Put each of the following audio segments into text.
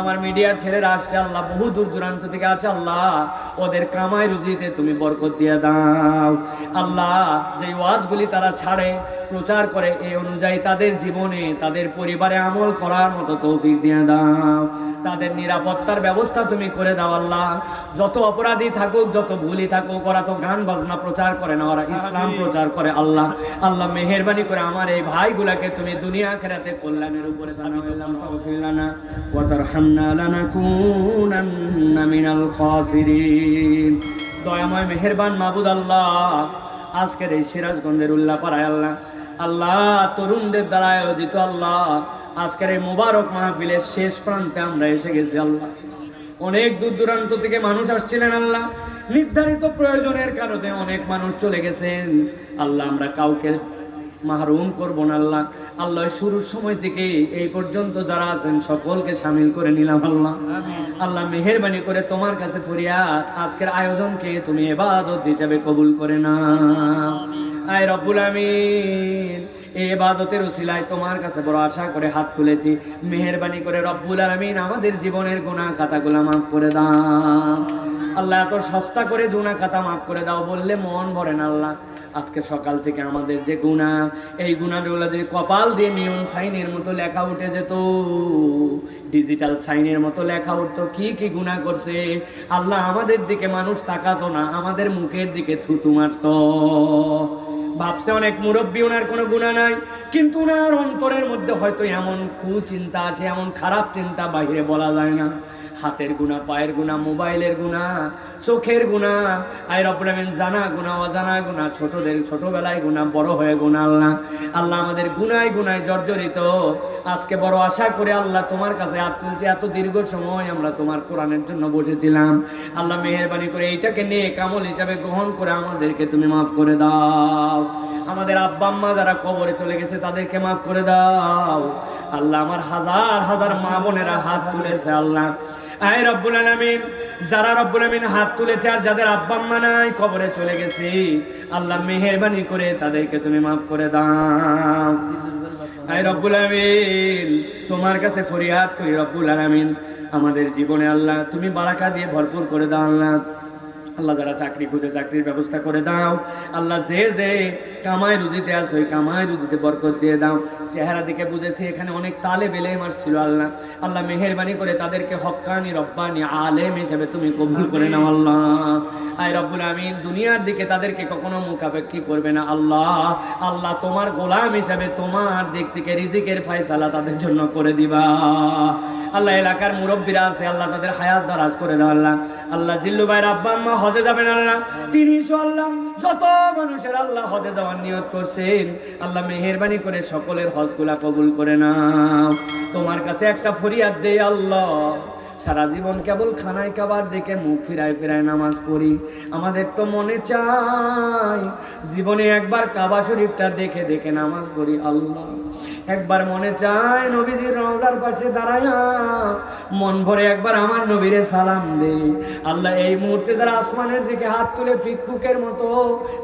আমার মিডিয়ার ছেলেরা আসছে আল্লাহ বহু দূর দূরান্ত থেকে আছে আল্লাহ ওদের কামাই রুজিতে তুমি বরকত দিয়ে দাও। আল্লাহ যে ওয়াজগুলি তারা ছাড়ে প্রচার করে এই অনুযায়ী তাদের জীবনে তাদের পরিবারে আমল করার মতো তৌফিক দিয়ে দাও। তাদের নিরাপত্তার ব্যবস্থা তুমি করে দাও আল্লাহ। যত অপরাধী থাকুক যত ভুলই থাকুক ওরা তো গান বাজনা প্রচার করে না ওরা ইসলাম প্রচার করে আল্লাহ। আল্লাহ মেহেরবানি করে আমার এই ভাইগুলাকে তুমি দুনিয়া খেরাতে কল্যাণের উপরে জানাইলাম লানাকুনান্না মিনাল খাসিরিন দয়াময় মেহেরবান মাবুদ আল্লাহ, আজকের এই সিরাজগঞ্জের উল্লাপাড়ায় আল্লাহ আল্লাহ তরুণদের দ্বারা আয়োজিত আল্লাহ, আজকের এই মোবারক মাহফিলের শেষ প্রান্তে আমরা এসে গেছি আল্লাহ। অনেক দূর দূরান্ত থেকে মানুষ আসছিলেন আল্লাহ, নির্ধারিত প্রয়োজনের কারণে অনেক মানুষ চলে গেছেন। আল্লাহ আমরা কাউকে মাহরুম করব না আল্লাহ আল্লাহ শুরুর সময় থেকে এই পর্যন্ত যারা আছেন সকলকে সামিল করে নিলাম আল্লাহ। আল্লাহ মেহেরবানি করে তোমার কাছে ফরিয়াদ আজকের আয়োজনকে তুমি এবাদত হিসাবে কবুল করে না আয় রব্বুল আমিন। এই এবাদতের উসিলায় তোমার কাছে বড় আশা করে হাত তুলেছি। মেহেরবানি করে রব্বুল আলমিন আমাদের জীবনের গুণা খাতাগুলো মাফ করে দাও। আল্লাহ এত সস্তা করে গুণা খাতা মাফ করে দাও বললে মন ভরে না আল্লাহ। আজকে সকাল থেকে আমাদের যে গুণা, এই গুণাগুলো যদি কপাল দিয়ে নিয়ন সাইনের মতো লেখা উঠে যেত ডিজিটাল সাইনের মতো লেখা উঠতো, কি কি গুণা করছে? আল্লাহ আমাদের দিকে মানুষ তাকাতো না, আমাদের মুখের দিকে থুতু মারতো। ভাবছে অনেক মুরব্বী, ওনার কোনো গুণা নাই। কিন্তু ওনার অন্তরের মধ্যে হয়তো এমন কুচিন্তা আছে, এমন খারাপ চিন্তা বাইরে বলা যায় না। হাতের গুণা, পায়ের গুণা, মোবাইলের গুণা, চোখের গুণা। আয় রব্রামিন জানা গুণা, অজানা গুণা, ছোটদের ছোটবেলায় গুণা, বড় হয়ে গুণা আল্লাহ। আল্লাহ আমাদের গুনায় গুনায় জর্জরিত। আজকে বড় আশা করে আল্লাহ তোমার কাছে হাত তুলছে। এত দীর্ঘ সময় আমরা তোমার কোরআনের জন্য বসেছিলাম। আল্লাহ মেহরবানি করে এইটাকে নিয়ে কামল হিসাবে গ্রহণ করে আমাদেরকে তুমি মাফ করে দাও। আমাদের আব্বা আম্মা যারা কবরে চলে গেছে, তাদেরকে মাফ করে দাও। আল্লাহ আমার হাজার হাজার মা বোনেরা হাত তুলেছে, আল্লাহ। আয় রব্বুল আলামিন, যারা রব্বুল আলামিন হাত তুলেছে আর যাদের আব্বা আম্মা নাই কবরে চলে গেছে, আল্লাহ মেহেরবানি করে তাদেরকে তুমি মাফ করে দাও। আয় রব্বুল আলামিন, তোমার কাছে ফরিয়াদ করি রব্বুল আলামিন। আমাদের জীবনে আল্লাহ, তুমি বারাকা দিয়ে ভরপুর করে দাও, আল্লাহ। আল্লাহ যারা চাকরি খুঁজে চাকরির ব্যবস্থা করে দাও। আল্লাহ যে যে কামাই রুজিতে আছে, ওই কামাই রুজিতে বরকত দিয়ে দাও। চেহারা দিকে বুঝেছি এখানে অনেক তালে বেলে মাস ছিল আল্লাহ। আল্লাহ মেহেরবানি করে তাদেরকে হক্কানি, রব্বানি, আলেম হিসেবে তুমি কবুল করে নাও আল্লাহ। আয় রব্বুল আমিন, দুনিয়ার দিকে তাদেরকে কখনো মুখাপেক্ষি করবে না আল্লাহ। আল্লাহ তোমার গোলাম হিসাবে তোমার দিক থেকে রিজিকের ফয়সালা তাদের জন্য করে দিবা। আল্লাহ এলাকার মুরব্বীরা আছে, আল্লাহ তাদের হায়াত দারাজ করে দাও আল্লাহ। আল্লাহ জিল্লু ভাইয়ের আব্বা হজে যাবেন আল্লাহ। তিনি আল্লাহ যত মানুষের আল্লাহ হজে যাওয়ার নিয়ত করছেন, আল্লাহ মেহেরবানি করে সকলের হজগুলা কবুল করে নাও। তোমার কাছে একটা ফরিয়াদ দেই আল্লাহ, সারা জীবন কেবল খানায় খাবার দেখে মুখ ফিরায় ফিরায় নামাজ পড়ি। আমাদের তো মনে চাই, জীবনে একবার কাবা শরীফটা দেখে দেখে নামাজ পড়ি আল্লাহ। একবার মনে চায় নবীজির রোজার পাশে দাঁড়ায়া, মন ভরে একবার আমার নবীরে সালাম দে। আল্লাহ, এই মুহূর্তে যারা আসমানের দিকে হাত তুলে ফিকুকের মতো,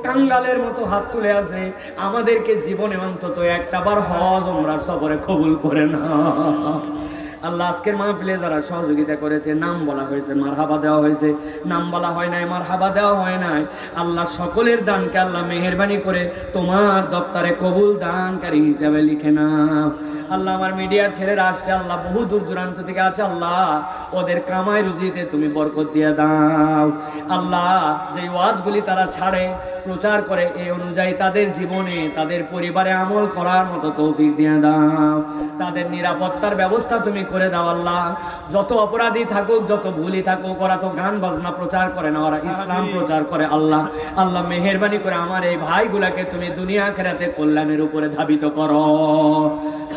কাঙ্গালের মতো হাত তুলে আছে, আমাদেরকে জীবনে অন্তত একটা বার হজ আমরা সবরে কবুল করে না আল্লাহ আজকের মাহফিলে যারা সহযোগিতা করেছে, নাম বলা হয়েছে মার হাবা দেওয়া হয়েছে। নাম বলা হয় নাই মার হাবা দেওয়া হয় নাই। আল্লাহ সকলের দানকে আল্লাহ মেহরবানি করে তোমার দপ্তরে কবুল দানকারী হিসাবে লিখে নাও। আল্লাহ আমার মিডিয়ার ছেলেরা আসছে, আল্লাহ বহু দূর দূরান্ত থেকে আছে, আল্লাহ ওদের কামাই রুজিতে তুমি বরকত দিয়ে দাও। আল্লাহ যে ওয়াজগুলি তারা ছাড়ে প্রচার করে এই অনুযায়ী তাদের জীবনে তাদের পরিবারে আমল করার মতো তৌফিক দিয়ে দাও। তাদের নিরাপত্তার ব্যবস্থা তুমি করে দাও আল্লাহ। যত অপরাধী থাকুক যত ভুলই থাকুক ওরা তো গান বাজনা প্রচার করে না ওরা ইসলাম প্রচার করে আল্লাহ। আল্লাহ মেহেরবানি করে আমার এই ভাইগুলাকে তুমি দুনিয়া খেরাতে কল্যাণের উপরে ধাবিত করো।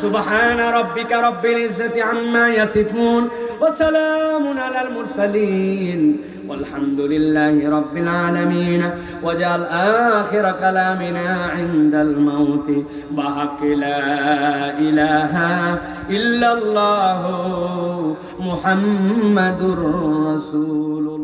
সুবহান রব্বিকা রব্বিল ইজ্জতি আম্মা ইয়াসিফুন ওয়া সালামুন আলাল মুরসালিন। والحمد لله رب العالمين. وجعل آخر كلامنا عند الموت. بحق لا إله إلا الله محمد رسول الله.